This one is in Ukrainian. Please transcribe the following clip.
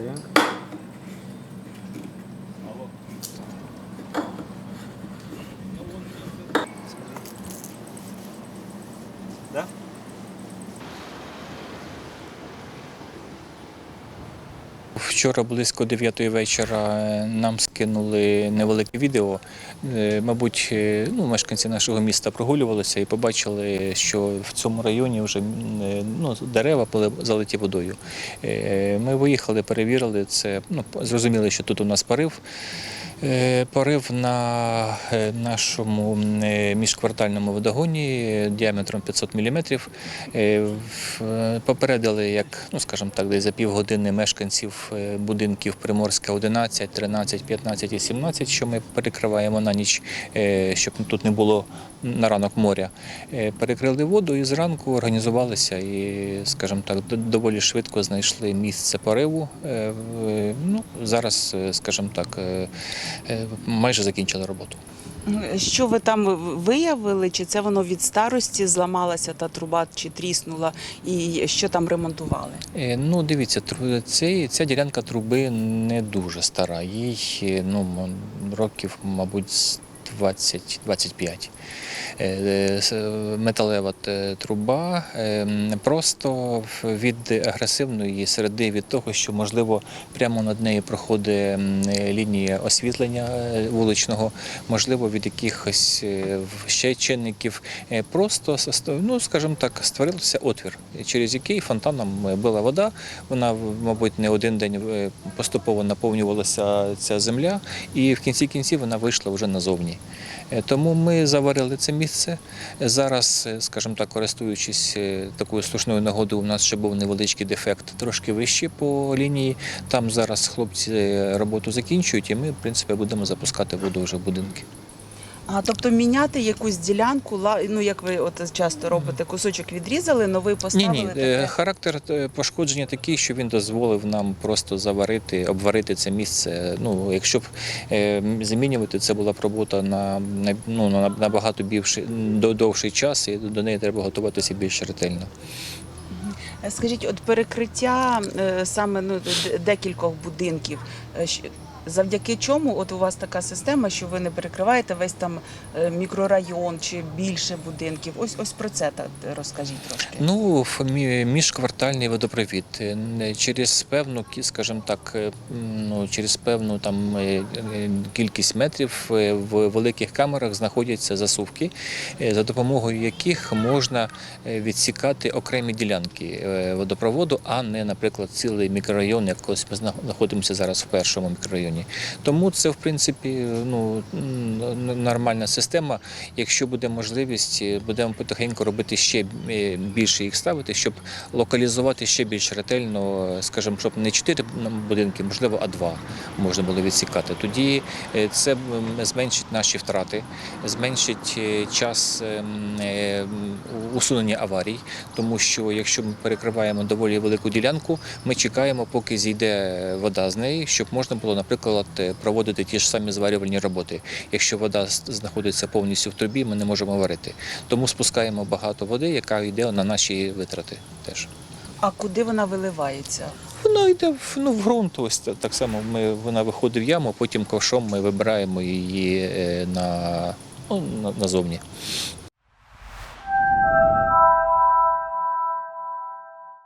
Ito yan. Да? Вчора близько 9 вечора е, нам скинули невелике відео. Е, Мабуть, е, ну, мешканці нашого міста прогулювалися і побачили, що в цьому районі вже ну, дерева залиті водою. Ми виїхали, перевірили це. Ну, зрозуміли, що тут у нас порив. Е, Порив на е, нашому е, міжквартальному водогоні діаметром 500 мм. Попередили, як, ну скажімо так, десь за півгодини мешканців будинків Приморська 11, 13, 15 і 17, що ми перекриваємо на ніч, щоб тут не було на ранок моря. Перекрили воду і зранку організувалися і, скажімо так, доволі швидко знайшли місце пориву. Ну, зараз, скажімо так, майже закінчили роботу. Що ви там виявили? Чи це воно від старості зламалася та труба, чи тріснула, і що там ремонтували? Е, Ну, дивіться, ця, ця ділянка труби не дуже стара. Їй е, ну, років, мабуть, 20-25. Е, е, с- Металева е, труба е, просто від агресивної середи, від того, що, можливо, прямо над нею проходить е, лінія освітлення е, вуличного, можливо, від якихось е, ще чинників, е, просто, ну, скажімо так, створився отвір, через який фонтаном е, била вода. Вона, мабуть, не один день е, поступово наповнювалася ця земля, і в кінці кінців вона вийшла вже назовні. Е, Тому ми заварили це місце. Зараз, е, скажімо так, користуючись е, такою слушною нагодою, у нас ще був невеличкий дефект трошки вище по лінії. Там зараз хлопці е, роботу закінчують, і ми, в принципі, будемо запускати воду вже в будинки. А тобто міняти якусь ділянку, ну як ви от часто робите, кусочок відрізали, новий Ні, поставили. ні, таке? характер е, пошкодження такий, що він дозволив нам просто заварити, обварити це місце. Ну, якщо б е, замінювати, це була б робота на, на, ну, на набагато більший, до- довший час, і до неї треба готуватися більш ретельно. Е, Скажіть, от перекриття е, саме ну, декількох будинків. Завдяки чому от у вас така система, що ви не перекриваєте весь там е, мікрорайон чи більше будинків? Ось ось про це так розкажіть трошки. Ну, міжквартальний водопровід Е, через певну, скажімо так, е, ну, через певну там кількість метрів в великих камерах знаходяться засувки, за допомогою яких можна відсікати окремі ділянки водопроводу, а не, наприклад, цілий мікрорайон, як ось ми знаходимося зараз в першому мікрорайоні. Тому це, в принципі, ну нормальна система. Якщо буде можливість, е, будемо потихеньку робити ще е, більше їх ставити, щоб локалізувати ще більш ретельно, е, скажімо, щоб не чотири будинки, можливо, а два можна було відсікати. Тоді це зменшить наші втрати, зменшить час ем, усунення аварій, тому що якщо ми перекриваємо доволі велику ділянку, ми чекаємо, поки зійде вода з неї, щоб можна було, наприклад, е, проводити ті ж самі зварювальні роботи. Якщо вода знаходиться повністю в трубі, ми не можемо варити. Тому спускаємо багато води, яка йде на наші витрати теж. А куди вона виливається? Вона йде в, ну, в ґрунт. Ось так само ми, вона виходить в яму, потім ковшом ми вибираємо її е, на, ну, на, назовні.